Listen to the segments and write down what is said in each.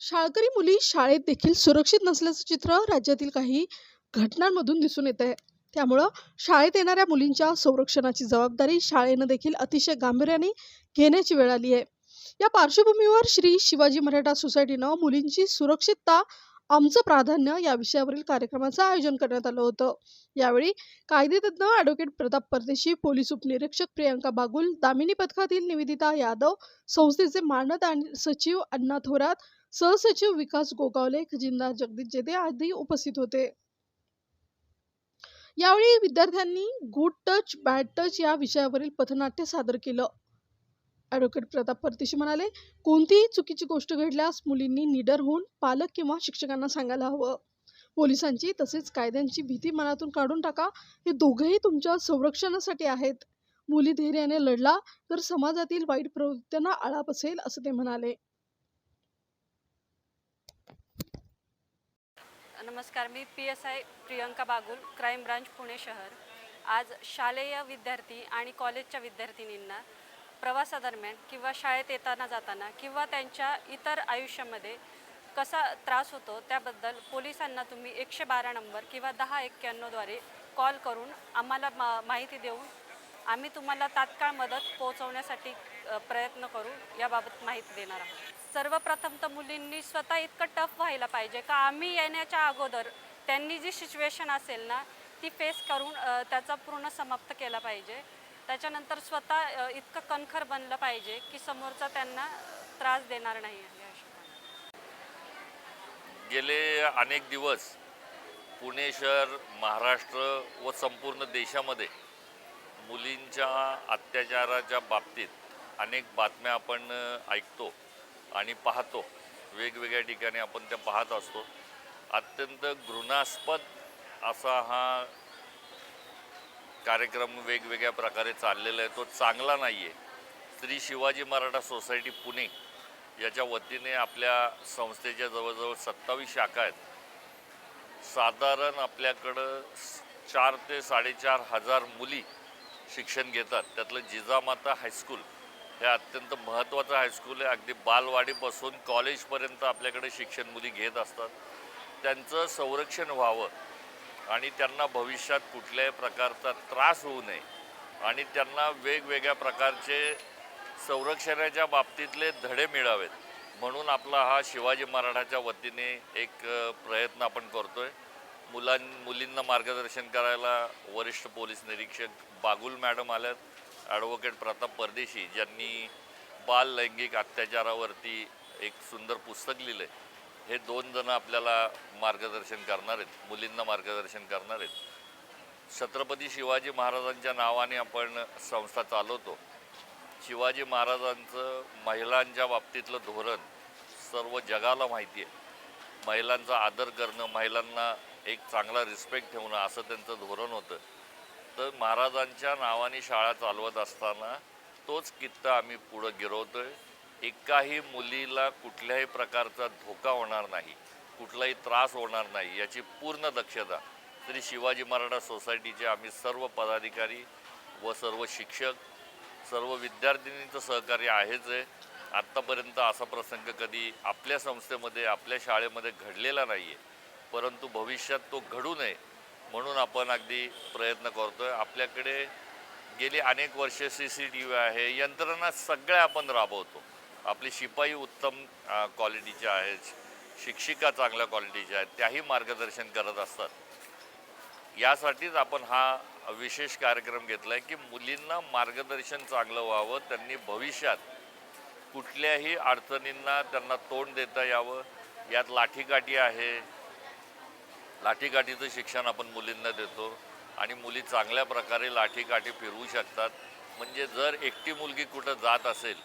शाळकरी मुली शाळेत देखील सुरक्षित नसल्याचं चित्र राज्यातील काही घटनांमधून दिसून येत आहे. त्यामुळं शाळेत येणाऱ्या मुलींच्या संरक्षणाची जबाबदारी शाळेनं देखील अतिशय गांभीर्याने घेण्याची वेळ आली आहे. या पार्श्वभूमीवर श्री शिवाजी मराठा सोसायटीनं मुलींची सुरक्षितता आमचं प्राधान्य या विषयावरील कार्यक्रमाचं आयोजन करण्यात आलं होतं. यावेळी कायदेतज्ञ ॲडव्होकेट प्रताप परदेशी पोलीस उपनिरीक्षक प्रियंका बागुल दामिनी पथकातील निवेदिता यादव संस्थेचे मानद आणि सचिव अण्णा थोरात सहसचिव विकास गोगावले खजिनदार जगदीश जेदे आदी उपस्थित होते. यावेळी विद्यार्थ्यांनी गुड टच बॅड टच या विषयावरील पथनाट्य सादर केलं. ॲडव्होकेट प्रताप परदेशी म्हणाले कोणतीही चुकीची गोष्ट घडल्यास मुलींनी निडर होऊन पालक किंवा शिक्षकांना सांगायला हवं. पोलिसांची तसेच कायद्यांची भीती मनातून काढून टाका. हे दोघेही तुमच्या संरक्षणासाठी आहेत. मुली धैर्याने लढला तर समाजातील वाईट प्रवृत्त्यांना आळा बसेल असं ते म्हणाले. नमस्कार मी P S I Priyanka Bagul crime branch Pune शहर. आज शालेय विद्यार्थी आणि कॉलेजच्या विद्यार्थिनींना प्रवासादरम्यान किंवा शाळेत येताना जाताना किंवा त्यांच्या इतर आयुष्यामध्ये कसा त्रास होतो त्याबद्दल पोलिसांना तुम्ही एकशे बारा नंबर किंवा दहा एक्क्याण्णवद्वारे कॉल करून आम्हाला मा माहिती देऊन आम्ही तुम्हाला तात्काळ मदत पोहोचवण्यासाठी प्रयत्न करू याबाबत माहिती देणार आहोत. सर्वप्रथम तर मुलींनी स्वतः इतकं टफ व्हायला पाहिजे का आम्ही येण्याच्या अगोदर त्यांनी जी सिच्युएशन असेल ना ती फेस करून त्याचा पूर्ण समाप्त केला पाहिजे. त्याच्यानंतर स्वतः इतकं कणखर बनलं पाहिजे की समोरचा त्यांना त्रास देणार नाही गेले अनेक दिवस पुणे शहर महाराष्ट्र व संपूर्ण देशामध्ये मुलींच्या अत्याचाराच्या बाबतीत अनेक बातम्या आपण ऐकतो. आणि पाहतो. वेगवेगळ्या ठिकाणी आपण त्या पाहत असतो. अत्यंत घृणास्पद असा हा कार्यक्रम वेगवेगळ्या प्रकारे चाललेला आहे. तो चांगला नाही आहे श्री शिवाजी मराठा सोसायटी पुणे याच्या वतीने आपल्या संस्थेच्या जवळजवळ सत्तावीस शाखा आहेत. साधारण आपल्याकडं चार ते साडेचार हजार मुली शिक्षण घेतात. त्यातलं जिजामाता हायस्कूल हे अत्यंत महत्त्वाचं हायस्कूल आहे. अगदी बालवाडीपासून कॉलेजपर्यंत आपल्याकडे शिक्षण मुली घेत असतात. त्यांचं संरक्षण व्हावं आणि त्यांना भविष्यात कुठल्याही प्रकारचा त्रास होऊ नये आणि त्यांना वेगवेगळ्या प्रकारचे संरक्षणाच्या बाबतीतले धडे मिळावेत. म्हणून आपला हा शिवाजी मराठाच्या वतीने एक प्रयत्न आपण करतो आहे मुलां मुलींना मार्गदर्शन करायला वरिष्ठ पोलीस निरीक्षक बागुल मॅडम आल्यात. ॲडव्होकेट प्रताप परदेशी ज्यांनी बाल लैंगिक अत्याचारावरती एक सुंदर पुस्तक लिहिलं आहे हे दोन जण आपल्याला मार्गदर्शन करणार आहेत मुलींना मार्गदर्शन करणार आहेत. छत्रपती शिवाजी महाराजांच्या नावाने आपण संस्था चालवतो. शिवाजी महाराजांचं महिलांच्या बाबतीतलं धोरण सर्व जगाला माहिती आहे. महिलांचा आदर करणं महिलांना एक चांगला रिस्पेक्ट ठेवणं असं त्यांचं धोरण होतं. तर महाराजांच्या नावाने शाळा चालवत असताना तोच कित्ता आम्ही पुढं गिरवतो आहे एकाही मुलीला कुठल्याही प्रकारचा धोका होणार नाही कुठलाही त्रास होणार नाही याची पूर्ण दक्षता. तरी शिवाजी मराठा सोसायटीचे आम्ही सर्व पदाधिकारी व सर्व शिक्षक सर्व विद्यार्थिनींचं सहकार्य आहेच आहे. आत्तापर्यंत असा प्रसंग कधी आपल्या संस्थेमध्ये आपल्या शाळेमध्ये घडलेला नाही आहे परंतु भविष्यात तो घडू नये म्हणून आपण अगदी प्रयत्न करतो आहे आपल्याकडे गेली अनेक वर्षे सी सी टी व्ही आहे. यंत्रणा सगळ्या आपण राबवतो. आपले शिपाई उत्तम क्वालिटीच्या क्वालिटीचे आहेत. शिक्षिका चांगल्या क्वालिटीच्या आहेत. त्याही मार्गदर्शन करत असतात. यासाठीच आपण हा विशेष कार्यक्रम घेतला आहे की मुलींना मार्गदर्शन चांगलं व्हावं त्यांनी भविष्यात कुठल्याही अडचणींना त्यांना तोंड देता यावं. यात लाठीकाठी आहे. लाठीकाठीचं शिक्षण आपण मुलींना देतो आणि मुली चांगल्या प्रकारे लाठीकाठी फिरवू शकतात. म्हणजे जर एकटी मुलगी कुठं जात असेल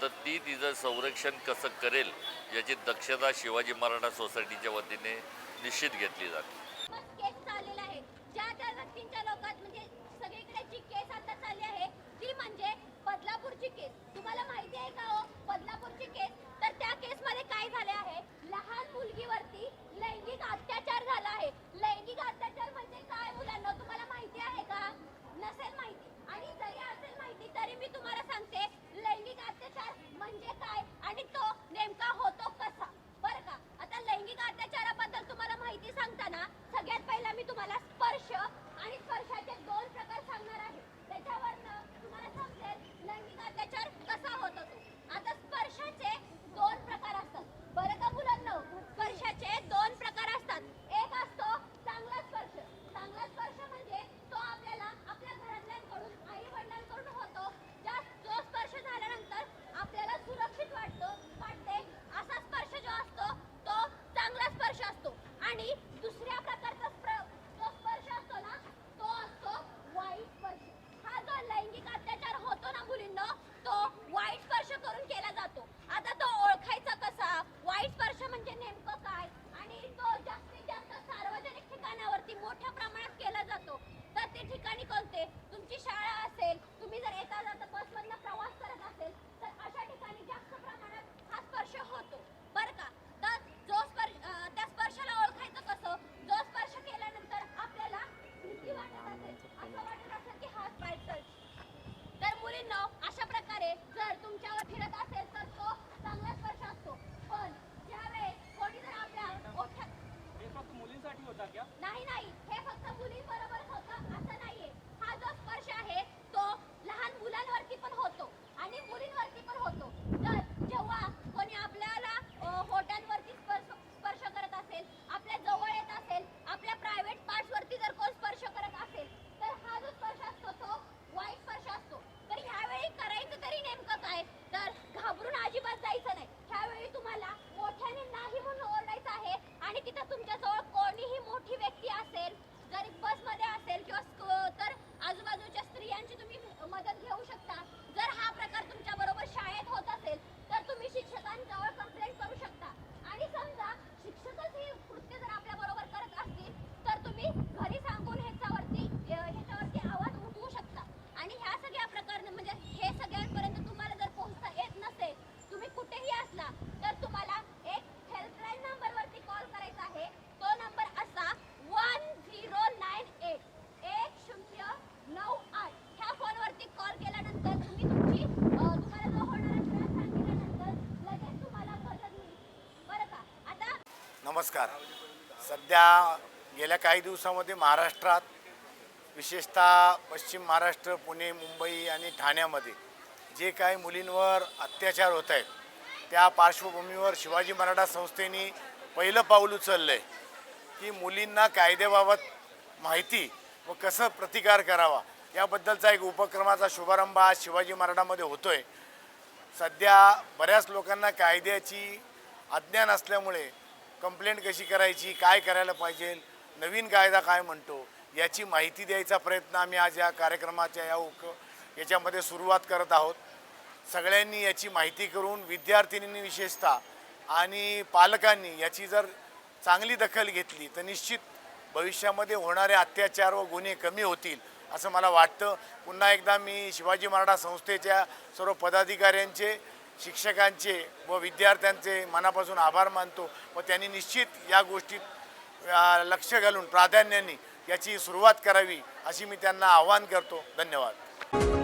तर ती तिचं संरक्षण कसं करेल याची दक्षता शिवाजी मराठा सोसायटीच्या वतीने निश्चित घेतली जाते. केस आहे. म्हणजे सगळीकडे केस आहे ती म्हणजे बदलापूरची केस. तुम्हाला माहिती आहे का हो? बदलापूरची केस. तर त्या केस मध्ये काय झालं आहे लहान मुलगीवरती लैंगिक अत्याचार झाला आहे लैंगिक अत्याचार म्हणजे काय मुलांना तुम्हाला माहिती आहे का नसेल माहिती आणि जरी असेल माहिती तरी मी तुम्हाला मुलींसाठी होता क्या नाही नाही. हे फक्त मुलींबरोबर नमस्कार. सध्या गेल्या काही दिवसामध्ये महाराष्ट्रात विशेषतः पश्चिम महाराष्ट्र पुणे मुंबई आणि ठाण्यामध्ये जे काही मुलींवर अत्याचार होत आहेत त्या पार्श्वभूमीवर शिवाजी मराठा संस्थेने पहिलं पाऊल उचललं आहे की मुलींना कायद्याबाबत माहिती व कसं प्रतिकार करावा याबद्दलचा एक उपक्रमाचा शुभारंभ आज शिवाजी मराठामध्ये आहे सध्या बऱ्याच लोकांना कायद्याची अज्ञान असल्यामुळे कंप्लेंट कशी करायची काय करायला पाहिजे नवीन कायदा काय म्हणतो याची माहिती द्यायचा प्रयत्न आम्ही आज या कार्यक्रमाच्या या उक याच्यामध्ये सुरुवात करत आहोत. सगळ्यांनी याची माहिती करून विद्यार्थिनींनी विशेषतः आणि पालकांनी याची जर चांगली दखल घेतली तर निश्चित भविष्यामध्ये होणारे अत्याचार व गुन्हे कमी होतील असं मला वाटतं. पुन्हा एकदा मी शिवाजी मराठा संस्थेच्या सर्व पदाधिकाऱ्यांचे शिक्षकांचे व विद्यार्थ्यांचे मनापासून आभार मानतो व त्यांनी निश्चित या गोष्टीत लक्ष घालून प्राधान्याने याची सुरुवात करावी अशी मी त्यांना आवाहन करतो. धन्यवाद.